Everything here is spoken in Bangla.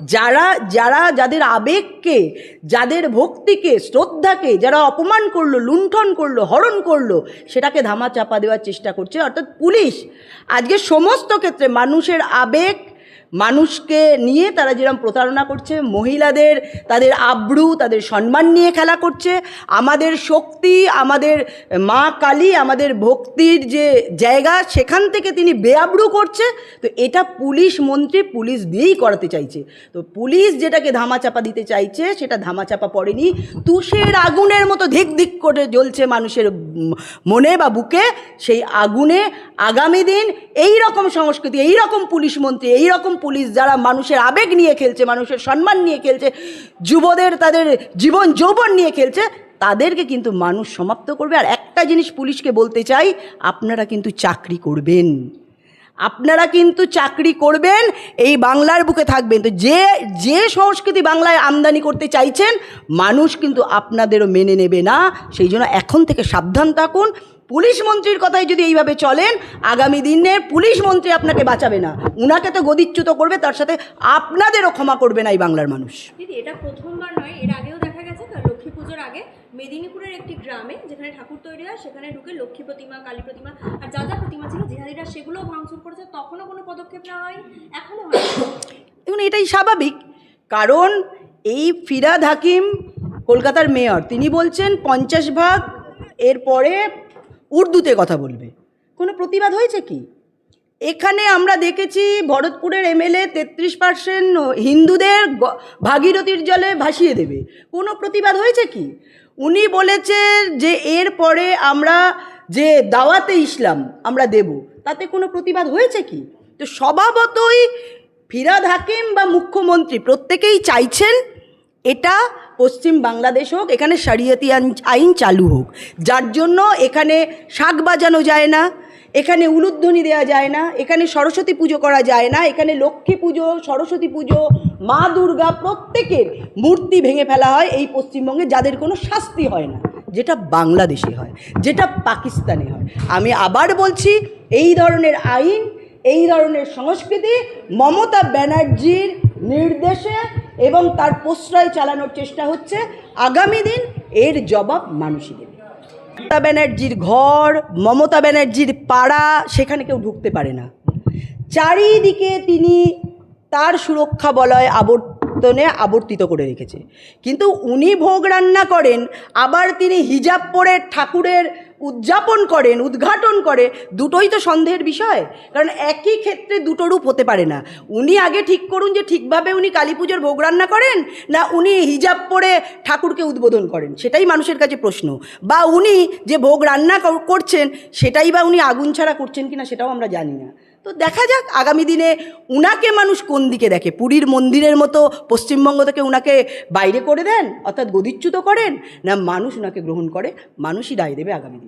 যারা যারা যাদের আবেগকে, যাদের ভক্তিকে, শ্রদ্ধাকে, যারা অপমান করল, লুণ্ঠন করল, হরণ করল, সেটাকে ধামা চাপা দেওয়ার চেষ্টা করছে। অর্থাৎ পুলিশ আজকে সমস্ত ক্ষেত্রে মানুষের আবেগ মানুষকে নিয়ে তারা যেরকম প্রতারণা করছে, মহিলাদের তাদের আব্রু, তাদের সম্মান নিয়ে খেলা করছে, আমাদের শক্তি, আমাদের মা কালী, আমাদের ভক্তির যে জায়গা, সেখান থেকে তিনি বেআব্রু করছে, তো এটা পুলিশ মন্ত্রী পুলিশ দিয়েই করাতে চাইছে। তো পুলিশ যেটাকে ধামাচাপা দিতে চাইছে, সেটা ধামাচাপা পড়েনি। তুষের আগুনের মতো ধিক ধিক করে জ্বলছে মানুষের মনে বা বুকে, সেই আগুনে আগামী দিন এই রকম সংস্কৃতি এই রকম পুলিশ মন্ত্রী এই রকম পুলিশ যারা মানুষের আবেগ নিয়ে খেলছে, মানুষের সম্মান নিয়ে খেলছে, যুবদের তাদের জীবন যৌবন নিয়ে খেলছে, তাদেরকে কিন্তু মানুষ সমাপ্ত করবে। আর একটা জিনিস পুলিশকে বলতে চাই, আপনারা কিন্তু চাকরি করবেন। আপনারা কিন্তু চাকরি করবেন, এই বাংলার বুকে থাকবেন। তো যে যে সংস্কৃতি বাংলায় আমদানি করতে চাইছেন, মানুষ কিন্তু আপনাদেরও মেনে নেবে না। সেই জন্য এখন থেকে সাবধান থাকুন। পুলিশ মন্ত্রীর কথায় যদি এইভাবে চলেন, আগামী দিনে পুলিশ মন্ত্রী আপনাকে বাঁচাবে না। উনাকে তো গদিচ্যুত করবে, তার সাথে আপনাদেরও ক্ষমা করবে না এই বাংলার মানুষ। দিদি, এটা প্রথমবার নয়, এর আগেও দেখা গেছে লক্ষ্মী পুজোর আগে। মেদিনীপুরের একটি গ্রামে যেখানে ঠাকুর তৈরি হয়, সেখানে ঢুকে লক্ষ্মী প্রতিমা, কালী প্রতিমা আর যা যা প্রতিমা ছিল, জিহাদিরা সেগুলোও ভাঙচুর করেছে। তখনও কোনো পদক্ষেপ নেওয়া হয় এখনও হয় এটাই স্বাভাবিক। কারণ এই ফিরাদ হাকিম, কলকাতার মেয়র, তিনি বলছেন পঞ্চাশ ভাগ, এরপরে উর্দুতে কথা বলবে। কোনো প্রতিবাদ হয়েছে কি? এখানে আমরা দেখেছি ভরতপুরের এমএলএ তেত্রিশ পার্সেন্ট হিন্দুদের ভাগীরথীর জলে ভাসিয়ে দেবে। কোনো প্রতিবাদ হয়েছে কি? উনি বলেছে যে এরপরে আমরা যে দাওয়াতে ইসলাম আমরা দেব, তাতে কোনো প্রতিবাদ হয়েছে কি? তো স্বভাবতই ফিরাদ হাকিম বা মুখ্যমন্ত্রী প্রত্যেকেই চাইছেন এটা পশ্চিম বাংলাদেশ হোক, এখানে আইন- আইন চালু হোক। যার জন্য এখানে শাক বাজানো যায় না এখানে উলুধ্বনি দেওয়া যায় না, এখানে সরস্বতী পুজো করা যায় না, এখানে লক্ষ্মী পুজো, সরস্বতী পুজো, মা দুর্গা প্রত্যেকের মূর্তি ভেঙে ফেলা হয় এই পশ্চিমবঙ্গে, যাদের কোনো শাস্তি হয় না, যেটা বাংলাদেশে হয়, যেটা পাকিস্তানে হয়। আমি আবার বলছি, এই ধরনের আইন, এই ধরনের সংস্কৃতি মমতা ব্যানার্জির নির্দেশে এবং তার প্রশ্রয় চালানোর চেষ্টা হচ্ছে, আগামী দিন এর জবাব মানুষই মমতা ব্যানার্জির ঘর, মমতা ব্যানার্জির পাড়া, সেখানে কেউ ঢুকতে পারে না। চারিদিকে তিনি তার সুরক্ষা বলয় আবর্তনে আবর্তিত করে রেখেছে। কিন্তু উনি ভোগ রান্না করেন, আবার তিনি হিজাব পরে ঠাকুরের উদযাপন করেন, উদ্ঘাটন করে, দুটোই তো সন্দেহের বিষয়। কারণ একই ক্ষেত্রে দুটো রূপ হতে পারে না। উনি আগে ঠিক করুন যে ঠিকভাবে উনি কালী পুজোর ভোগ রান্না করেন, না উনি হিজাব পরে ঠাকুরকে উদ্বোধন করেন? সেটাই মানুষের কাছে প্রশ্ন। বা উনি যে ভোগ রান্না করছেন, সেটাই বা উনি আগুন ছাড়া করছেন কিনা সেটাও আমরা জানি না। তো দেখা যাক, আগামী দিনে উনাকে মানুষ কোন দিকে দেখে? পুরীর মন্দিরের মতো পশ্চিমবঙ্গ থেকে উনাকে বাইরে করে দেন, অর্থাৎ গদিচ্যুত করেন, না মানুষ উনাকে গ্রহণ করে, মানুষই রায় দেবে আগামী দিনে?